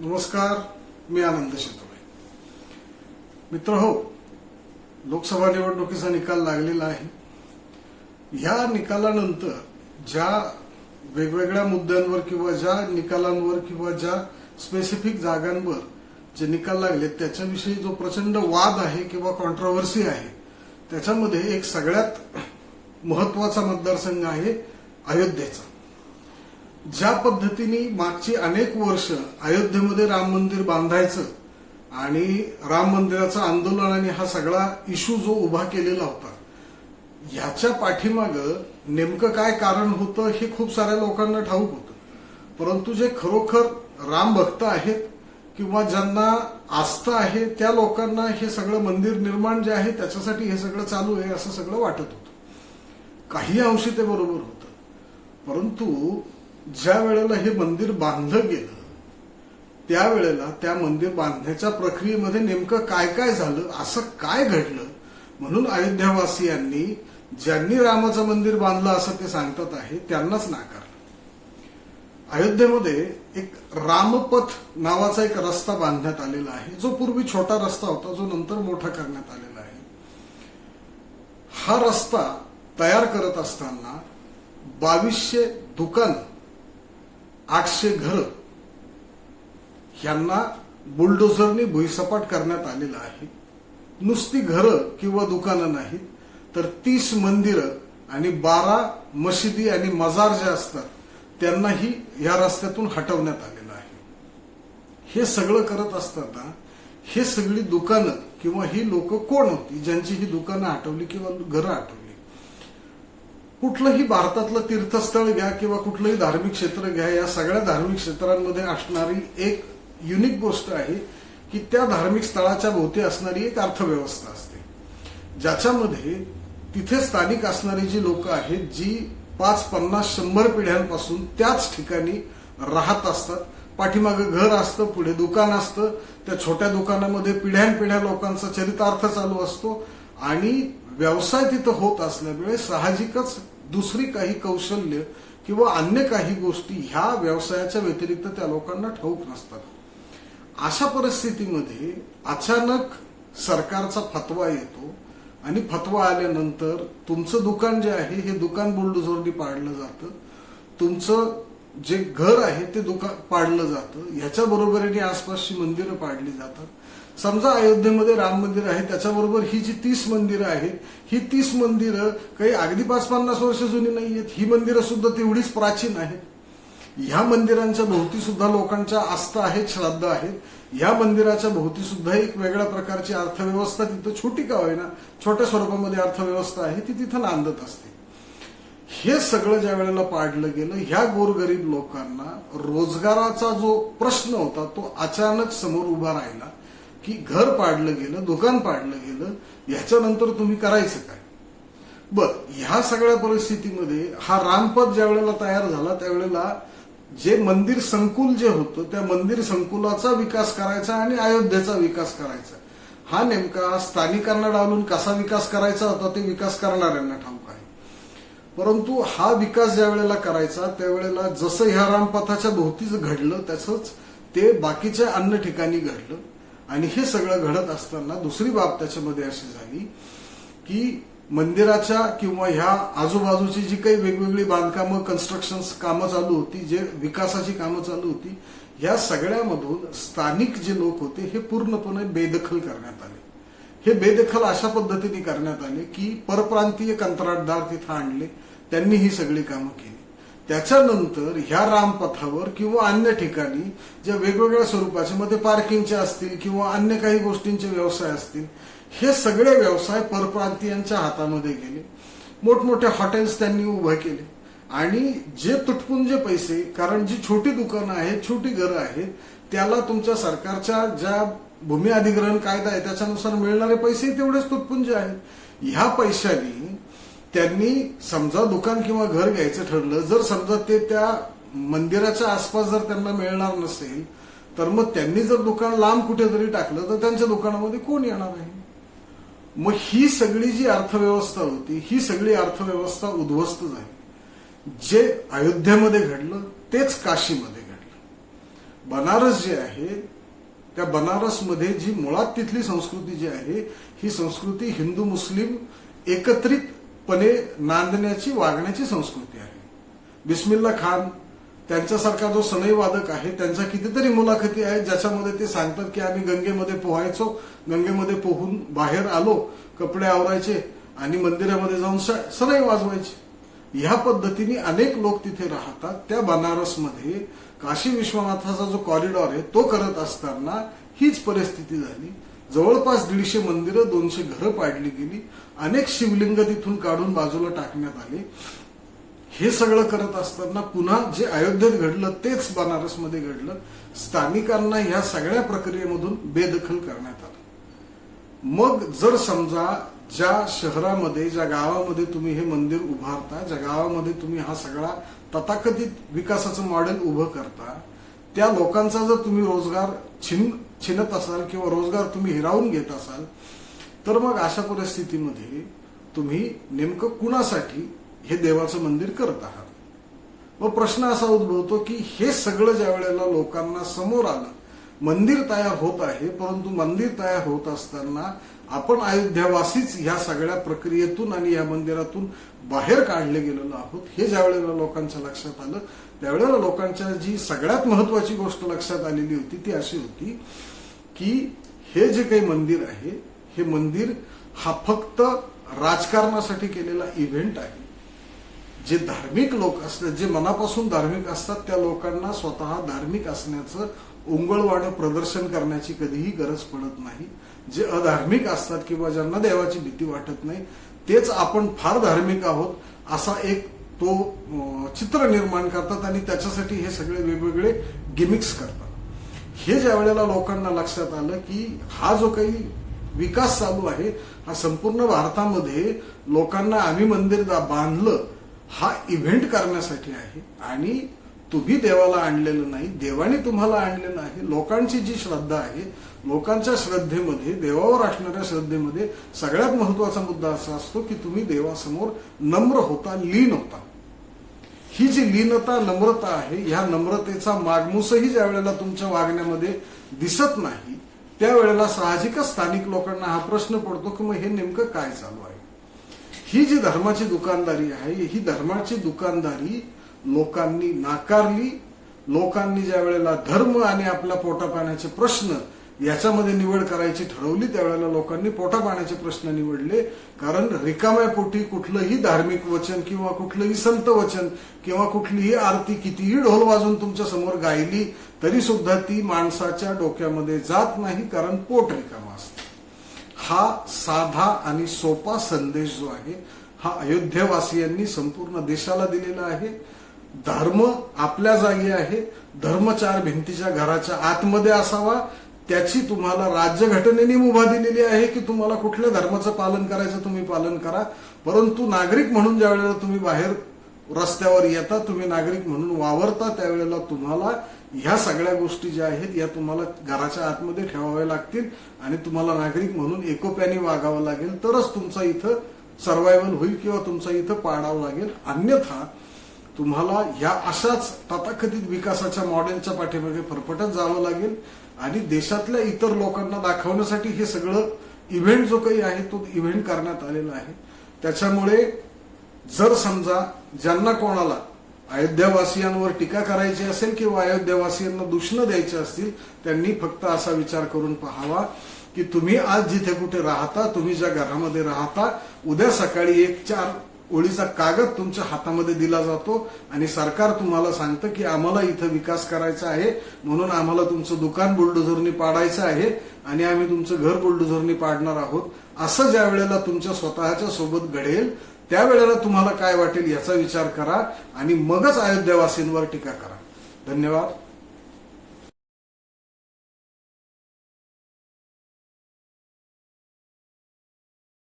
नमस्कार मी आनंद शेतोळे मित्र हो लोकसभा निवडणुकीचा निकाल लागलेला आहे. ह्या निकालानंतर ज्या वेगवेगळ्या मुद्द्यांवर किंवा ज्या निकालांवर किंवा ज्या स्पेसिफिक जागांवर जे निकाल लागले त्याच्याविषयी जो प्रचंड वाद आहे किंवा कॉन्ट्रोव्हर्सी आहे त्याच्यामध्ये एक सगळ्यात महत्त्वाचा मतदारसंघ आहे अयोध्येचा. ज्या पद्धतीने मागची अनेक वर्ष अयोध्येमध्ये राम मंदिर बांधायचं आणि राम मंदिराचं आंदोलन आणि हा सगळा इश्यू जो उभा केलेला होता ह्याच्या पाठीमाग नेमकं काय कारण होतं हे खूप साऱ्या लोकांना ठाऊक होतं. परंतु जे खरोखर राम भक्त आहेत किंवा ज्यांना आस्था आहे त्या लोकांना हे सगळं मंदिर निर्माण जे आहे त्याच्यासाठी हे सगळं चालू आहे असं सगळं वाटत होतं. काही अंशी ते बरोबर होतं. परंतु ज्या वेळेला हे मंदिर बांधलं गेलं त्यावेळेला त्या मंदिर बांधण्याच्या प्रक्रियेमध्ये नेमकं काय काय झालं असं काय घडलं म्हणून अयोध्यावासियांनी ज्यांनी रामाचं मंदिर बांधलं असं ते सांगतात आहे त्यांनाच नाकारलं. अयोध्येमध्ये एक रामपथ नावाचा एक रस्ता बांधण्यात आलेला आहे जो पूर्वी छोटा रस्ता होता जो नंतर मोठा करण्यात आलेला आहे. हा रस्ता तयार करत असताना बावीसशे दुकान आठशे घर यांना बुलडोझरने भुईसपाट करण्यात आलेलं आहे. नुसती घरं किंवा दुकानं नाहीत तर तीस मंदिरं आणि बारा मशिदी आणि मजार जे असतात त्यांनाही या रस्त्यातून हटवण्यात आलेलं आहे. हे सगळं करत असताना हे सगळी दुकानं किंवा ही लोक कोण होती ज्यांची ही दुकानं हटवली किंवा घरं हटवली कुठलंही भारतातलं तीर्थस्थळ घ्या किंवा कुठलंही धार्मिक क्षेत्र घ्या या सगळ्या धार्मिक क्षेत्रांमध्ये असणारी एक युनिक गोष्ट आहे की त्या धार्मिक स्थळाच्या भोवती असणारी एक अर्थव्यवस्था असते. ज्याच्यामध्ये तिथे स्थानिक असणारी जी लोक आहेत जी पाच पन्नास शंभर पिढ्यांपासून त्याच ठिकाणी राहत असतात. पाठीमागं घर असतं पुढे दुकान असतं त्या छोट्या दुकानामध्ये पिढ्यानपिढ्या लोकांचा चरितार्थ चालू असतो आणि व्यवसाय तिथं होत असल्यामुळे साहजिकच दुसरी काही कौशल्य किंवा अन्य काही गोष्टी ह्या व्यवसायाच्या व्यतिरिक्त त्या लोकांना ठाऊक नसतात. अशा परिस्थितीमध्ये अचानक सरकारचा फतवा येतो आणि फतवा आल्यानंतर तुमचं दुकान जे आहे हे दुकान बुलडोझरनी पाडलं जातं. तुमचं जे घर आहे ते दुकान पाडलं जातं. ह्याच्या बरोबरीने आसपासची मंदिरं पाडली जातात. समजा अयोध्येमध्ये राम मंदिर आहे त्याच्याबरोबर ही जी तीस मंदिरं आहेत ही तीस मंदिरं काही अगदी पाच पन्नास वर्ष जुनी नाही आहेत. ही मंदिरं सुद्धा तेवढीच प्राचीन आहेत. ह्या मंदिरांच्या भोवती सुद्धा लोकांच्या आस्था आहेत श्रद्धा आहेत. ह्या मंदिराच्या भोवती सुद्धा एक वेगळ्या प्रकारची अर्थव्यवस्था तिथं छोटी का होईना छोट्या स्वरूपामध्ये अर्थव्यवस्था आहे ती तिथं नांदत असते. हे सगळं ज्या वेळेला पाडलं गेलं ह्या गोरगरीब लोकांना रोजगाराचा जो प्रश्न होता तो अचानक समोर उभा राहिला. की घर पाडलं गेलं दुकान पाडलं गेलं ह्याच्यानंतर तुम्ही करायचं काय? बर ह्या सगळ्या परिस्थितीमध्ये हा रामपथ ज्या वेळेला तयार झाला त्यावेळेला जे मंदिर संकुल जे होतं त्या मंदिर संकुलाचा विकास करायचा आणि अयोध्येचा विकास करायचा. हा नेमका स्थानिकांना डावलून कसा विकास करायचा होता ते विकास करणाऱ्यांना ठाऊक आहे. परंतु हा विकास ज्या वेळेला करायचा त्यावेळेला जसं ह्या रामपथाच्या भोवतीच घडलं तसंच ते बाकीच्या अन्य ठिकाणी घडलं. आणि हे सगळं घडत असताना दुसरी बाब त्याच्यामध्ये अशी झाली की मंदिराच्या किंवा ह्या आजूबाजूची जी काही वेगवेगळी बांधकामं कन्स्ट्रक्शन कामं चालू होती जे विकासाची कामं चालू होती या सगळ्यामधून स्थानिक जे लोक होते हे पूर्णपणे बेदखल करण्यात आले. हे बेदखल अशा पद्धतीने करण्यात आले की परप्रांतीय कंत्राटदार तिथं आणले त्यांनी ही सगळी कामं केली. त्याच्यानंतर ह्या रामपथावर किंवा अन्य ठिकाणी ज्या वेगवेगळ्या स्वरूपाचे मध्ये पार्किंगचे असतील किंवा अन्य काही गोष्टींचे व्यवसाय असतील हे सगळे व्यवसाय परप्रांतीयांच्या हातामध्ये गेले. मोठमोठे हॉटेल्स त्यांनी उभे केले. आणि जे तुटपुंजे पैसे कारण जी छोटी दुकानं आहेत छोटी घरं आहेत त्याला तुमच्या सरकारच्या ज्या भूमी अधिग्रहण कायदा आहे त्याच्यानुसार मिळणारे पैसे तेवढेच तुटपुंजे आहेत. ह्या पैशांनी त्यांनी समजा दुकान किंवा घर घ्यायचं ठरलं जर समजा ते त्या मंदिराच्या आसपास जर त्यांना मिळणार नसेल तर मग त्यांनी जर दुकान लांब कुठेतरी टाकलं तर त्यांच्या दुकानामध्ये कोण येणार आहे? मग ही सगळी जी अर्थव्यवस्था होती ही सगळी अर्थव्यवस्था उद्ध्वस्त झाली. जे अयोध्येमध्ये घडलं तेच काशीमध्ये घडलं. बनारस जे आहे त्या बनारसमध्ये जी मुळात तिथली संस्कृती जी आहे ही संस्कृती हिंदू मुस्लिम एकत्रित पणे नांदण्याची वागण्याची संस्कृती आहे. बिस्मिल्ला खान त्यांच्यासारखा जो सनई वादक आहे त्यांच्या कितीतरी मुलाखती आहेत ज्याच्यामध्ये ते सांगतात की आम्ही गंगेमध्ये पोहायचो गंगेमध्ये पोहून बाहेर आलो कपडे आवरायचे आणि मंदिरामध्ये जाऊन स- सनई वाजवायचे. ह्या पद्धतीने अनेक लोक तिथे राहतात. त्या बनारसमध्ये काशी विश्वनाथाचा जो कॉरिडॉर आहे तो करत असताना हीच परिस्थिती झाली. जवळपास दीडशे मंदिरं दोनशे घरं पाडली गेली. अनेक शिवलिंग तिथून काढून बाजूला टाकण्यात आले. हे सगळं करत असताना पुन्हा जे अयोध्येत घडलं तेच बनारसमध्ये घडलं. स्थानिकांना ह्या सगळ्या प्रक्रियेमधून बेदखल करण्यात आलं. मग जर समजा ज्या शहरामध्ये ज्या गावामध्ये तुम्ही हे मंदिर उभारता ज्या गावामध्ये तुम्ही हा सगळा तथाकथित विकासाचं मॉडेल उभं करता त्या लोकांचा जर तुम्ही रोजगार छिन छिनत असाल किंवा रोजगार तुम्ही हिरावून घेत असाल तर मग अशा परिस्थितीमध्ये तुम्ही नेमकं कुणासाठी हे देवाचं मंदिर करत आहात? व प्रश्न असा उद्भवतो की हे सगळं ज्या वेळेला लोकांना समोर आलं मंदिर तयार होत आहे परंतु मंदिर तयार होत असताना आपण अयोध्यावासीच ह्या सगळ्या प्रक्रियेतून आणि या मंदिरातून बाहेर काढले गेलेलो आहोत. हे ज्या वेळेला लोकांच्या लक्षात आलं त्यावेळेला लोकांच्या जी सगळ्यात महत्वाची गोष्ट लक्षात आलेली होती ती अशी होती की हे जे काही मंदिर आहे हे मंदिर हा फक्त राजकारणासाठी केलेला इव्हेंट आहे. जे धार्मिक लोक असतात जे मनापासून धार्मिक असतात त्या लोकांना स्वतः धार्मिक असण्याचं उंगळवाणं प्रदर्शन करण्याची कधीही गरज पडत नाही. जे अधार्मिक असतात किंवा ज्यांना देवाची भीती वाटत नाही तेच आपण फार धार्मिक आहोत असा एक तो चित्र निर्माण करतात आणि त्याच्यासाठी हे सगळे वेगवेगळे गिमिक्स करतात. हे ज्या वेळेला लोकांना लक्षात आलं की हा जो काही विकास चालू आहे हा संपूर्ण भारतामध्ये लोकांना आम्ही मंदिर बांधलं हा इव्हेंट करण्यासाठी आहे आणि तुम्ही देवाला आणलेलं नाही देवाने तुम्हाला आणलेलं आहे लोकांची जी श्रद्धा आहे लोकांच्या श्रद्धेमध्ये देवावर असणाऱ्या श्रद्धेमध्ये सगळ्यात महत्त्वाचा मुद्दा असा असतो की तुम्ही देवासमोर नम्र होता लीन होता. ही जी लीनता नम्रता आहे ह्या नम्रतेचा मागमूसही ज्या वेळेला तुमच्या वागण्यामध्ये दिसत नाही त्यावेळेला साहजिकच स्थानिक लोकांना हा प्रश्न पडतो की मग हे नेमकं काय चालू आहे? ही जी धर्माची दुकानदारी आहे ही धर्माची दुकानदारी लोकांनी नाकारली लोकांनी ज्या वेळेला धर्म आणि आपल्या पोटापाण्याचे प्रश्न याच्यामध्ये निवड करायची ठरवली त्यावेळेला लोकांनी पोटापाण्याचे प्रश्न निवडले. कारण रिकाम्या पोटी कुठलंही धार्मिक वचन किंवा कुठलंही संत वचन किंवा कुठलीही आरती कितीही ढोल वाजून तुमच्यासमोर गायली तरी सुद्धा ती माणसाच्या डोक्यामध्ये जात नाही कारण पोट रिकामा असतं. हा साधा आणि सोपा संदेश जो आहे हा अयोध्यावासियांनी संपूर्ण देशाला दिलेला आहे. धर्म आपल्या जागी आहे. धर्म चार भिंतीच्या घराच्या आतमध्ये असावा. त्याची तुम्हाला राज्यघटनेने मुभा दिलेली आहे की तुम्हाला कुठल्या धर्माचं पालन करायचं तुम्ही पालन करा. परंतु नागरिक म्हणून ज्या वेळेला तुम्ही बाहेर रस्त्यावर येता तुम्ही नागरिक म्हणून वावरता त्यावेळेला तुम्हाला ह्या सगळ्या गोष्टी ज्या आहेत या तुम्हाला घराच्या आतमध्ये ठेवाव्या लागतील आणि तुम्हाला नागरिक म्हणून एकोप्याने वागावं लागेल. तरच तुमचा इथं सर्वायवल होईल किंवा तुमचा इथं पाडावं लागेल. अन्यथा तुम्हाला ह्या अशाच तथाकथित विकासाच्या मॉडेलच्या पाठीमागे फरफटत जावं लागेल आणि देशातल्या इतर लोकांना दाखवण्यासाठी हे सगळं इव्हेंट जो काही आहे तो इव्हेंट करण्यात आलेला आहे. त्याच्यामुळे जर समजा ज्यांना कोणाला अयोध्यावासियांवर टीका करायची असेल किंवा अयोध्यावासियांना दूषणं द्यायची असतील त्यांनी फक्त असा विचार करून पाहावा की तुम्ही आज जिथे कुठे राहता तुम्ही ज्या घरामध्ये राहता उद्या सकाळी एक चार ओळीचा कागद तुमच्या हातामध्ये दिला जातो आणि सरकार तुम्हाला सांगतं की आम्हाला इथं विकास करायचा आहे म्हणून आम्हाला तुमचं दुकान बुलडोझरनी पाडायचं आहे आणि आम्ही तुमचं घर बुलडोझरनी पाडणार आहोत. असं ज्या वेळेला तुमच्या स्वतःच्या सोबत घडेल त्यावेळेला तुम्हाला काय वाटेल याचा विचार करा आणि मगच अयोध्यावासींवर टीका करा. धन्यवाद.